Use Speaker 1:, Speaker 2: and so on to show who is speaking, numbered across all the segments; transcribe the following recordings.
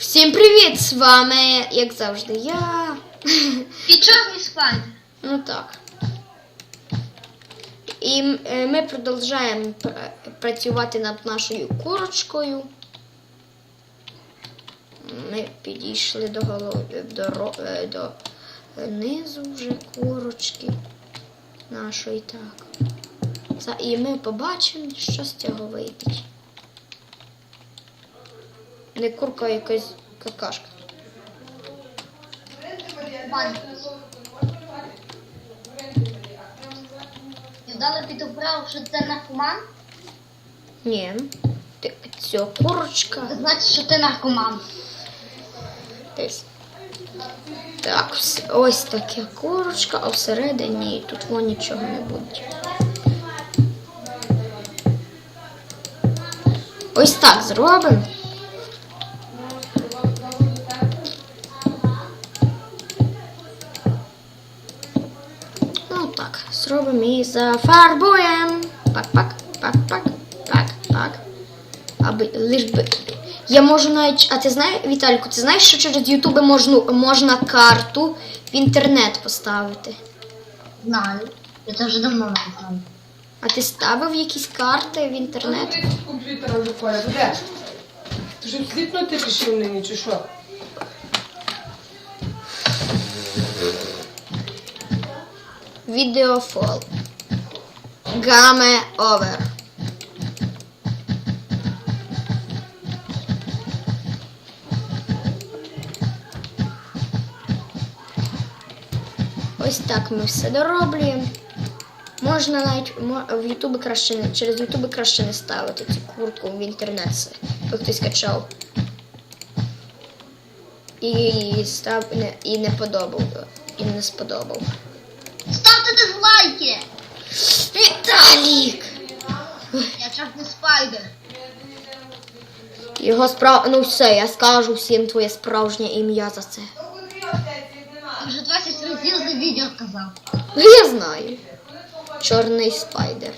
Speaker 1: Всім привіт! З вами, як завжди, я.
Speaker 2: І чорний спайдер.
Speaker 1: Ну так. І е, ми продовжуємо працювати над нашою курочкою. Ми підійшли до голови до, е, до низу вже курочки нашої так. І ми побачимо, що з цього вийде. Не курка, а якась какашка.
Speaker 2: І дали під управу, що це наркоман.
Speaker 1: Ні. Ти, ця курочка.
Speaker 2: Це значить, що ти наркоман.
Speaker 1: Десь. Так, ось таке курочка, а всередині тут вон нічого не буде. Ось так зробимо. І зафарбуємо. Пак, пак, пак, пак, пак, пак. Аби лиш би. Я можу навіть. А ти знаєш, Віталіку, ти знаєш, що через Ютуби можна, можна карту в інтернет поставити?
Speaker 2: Знаю. Я це вже давно не знаю.
Speaker 1: А ти ставив якісь карти в інтернет?
Speaker 3: Ти комп'ютера вже? Ти ж сліпнути рішив нині, чи що?
Speaker 1: Відеофол. Game over. Ось так ми все дороблюємо. Можна навіть в Ютубі краще не через Ютуби краще не ставити цю куртку в інтернет. це, Бо хтось качав. І став і не подобав. І не сподобав.
Speaker 2: Ставте дизлайки!
Speaker 1: Віталік!
Speaker 2: Я чорний спайдер.
Speaker 1: Його справ... Ну все, я скажу всім твоє справжнє ім'я за це.
Speaker 2: Ти вже 20 разів за відео казав.
Speaker 1: Я знаю. Чорний спайдер.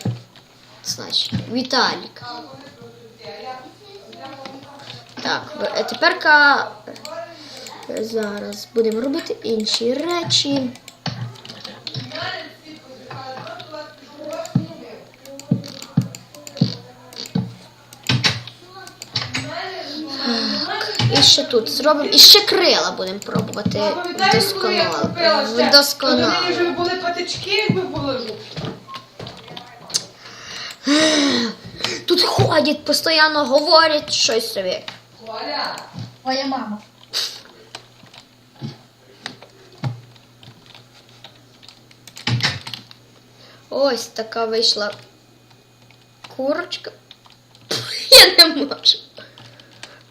Speaker 1: Значить, Віталік. Так, в- е, тепер зараз будемо робити інші речі. І ще тут зробимо. І ще крила будемо пробувати вдосконало.
Speaker 3: нині вже були патички, якби положу.
Speaker 1: Тут ходять, постійно говорять щось собі.
Speaker 3: Коля.
Speaker 2: Твоя мама.
Speaker 1: Ось така вийшла курочка. Я не можу.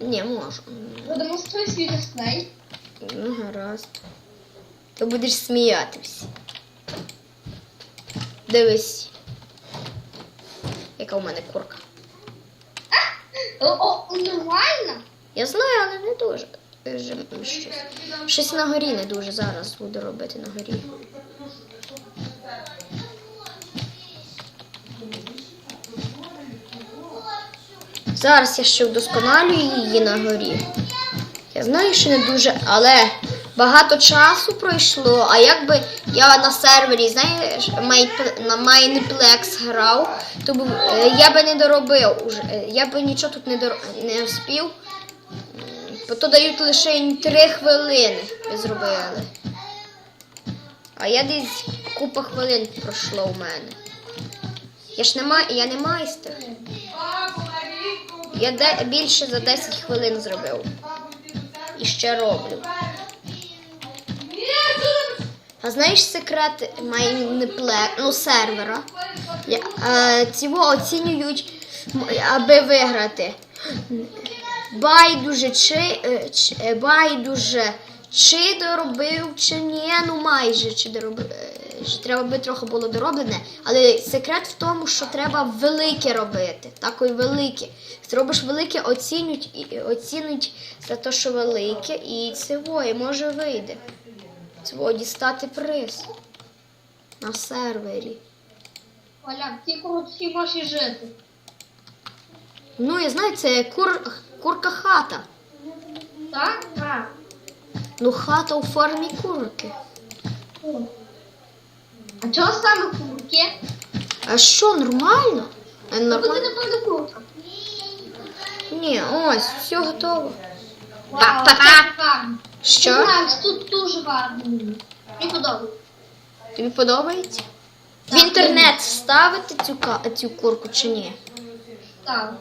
Speaker 1: Не можу.
Speaker 2: Продемонструй свій дисплей.
Speaker 1: Ну, гаразд. Ти будеш сміятися. Дивись. Яка у мене курка.
Speaker 2: О, о, нормально?
Speaker 1: Я знаю, але не дуже. Е, Щось, щось на горі не дуже зараз буду робити на горі. Зараз я ще вдосконалюю її на горі. Я знаю, що не дуже, але багато часу пройшло. А якби я на сервері, знаєш, на Майнплекс грав, то б, е, я би не доробив е, Я би нічого тут не дор... не вспів. Бо то дають лише 3 хвилини ви зробили. А я десь купа хвилин пройшло у мене. Я ж не май... я не майстер. Я більше за 10 хвилин зробив. І ще роблю. А знаєш секрет майнпле... ну, сервера? Е, Цього оцінюють, аби виграти. Байдуже чи, е, е, байдуже, чи доробив, чи ні, ну майже чи доробив. Ще треба би трохи було дороблене, але секрет в тому, що треба велике робити. Такої велике. Зробиш велике, оцінюють і оцінюють за те, що велике, і цього, і може вийде. Цього дістати приз на сервері.
Speaker 2: Оля, ті короткі можеш жити.
Speaker 1: Ну, я знаю, це кур, курка хата.
Speaker 2: Так? Так.
Speaker 1: Ну, хата у формі курки.
Speaker 2: А чого саме курки?
Speaker 1: А що, нормально? Е,
Speaker 2: Буде,
Speaker 1: Нормально?
Speaker 2: напевно, курка.
Speaker 1: Ні, ось, все готово.
Speaker 2: Вау,
Speaker 1: Па-па-па.
Speaker 2: так гарно.
Speaker 1: Що?
Speaker 2: Тут дуже гарно. Мені подобається.
Speaker 1: Тобі подобається? В
Speaker 2: Так,
Speaker 1: інтернет ставити цю, ка- цю курку чи ні?
Speaker 2: Так.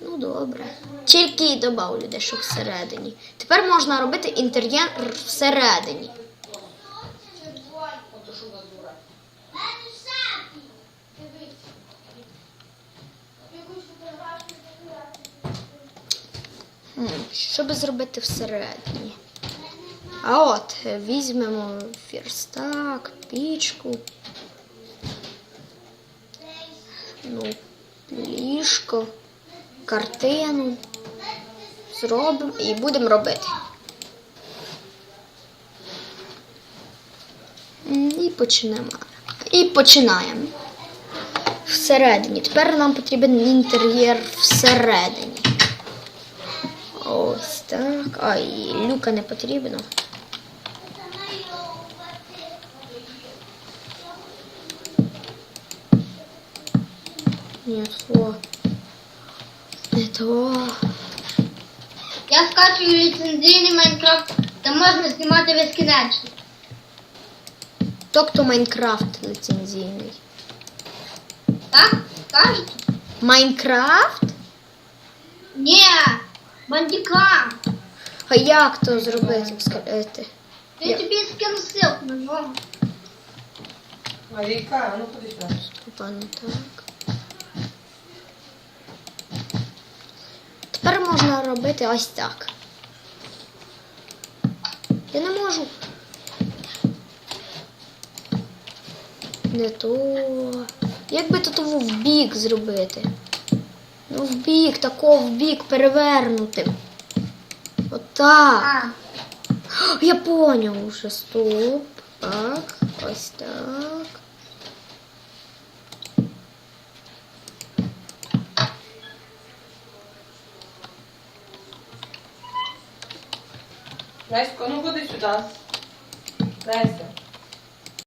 Speaker 1: Ну добре. Тільки і добавлю дещо всередині. Тепер можна робити інтер'єр всередині. М, Що би зробити всередині? А от е, візьмемо фірстак, пічку. Ну, ліжко, картину. Зробимо і будемо робити. І почнемо. І починаємо. Всередині. Тепер нам потрібен інтер'єр всередині. Ось так. Ай, люка не потрібно. Ні, то. Не то.
Speaker 2: Я скачую ліцензійний Майнкрафт, де можна знімати безкінечно.
Speaker 1: Тобто Майнкрафт ліцензійний.
Speaker 2: Так? Кажете?
Speaker 1: Майнкрафт?
Speaker 2: Ні, бандіка.
Speaker 1: А як то зробити? Скажете?
Speaker 2: Я
Speaker 1: Я-
Speaker 2: тобі скину ссылку на нього.
Speaker 3: Марійка, а ну ходи сюди.
Speaker 1: Опа, не так. Тепер можна робити ось так. Я не можу. Не то. Як би тут в бік зробити? Ну, в бік, тако в бік перевернути. Отак.
Speaker 2: А,
Speaker 1: Я поняв уже. Стоп. Так. Ось так.
Speaker 3: Лесько, ну ходи сюди. Леся.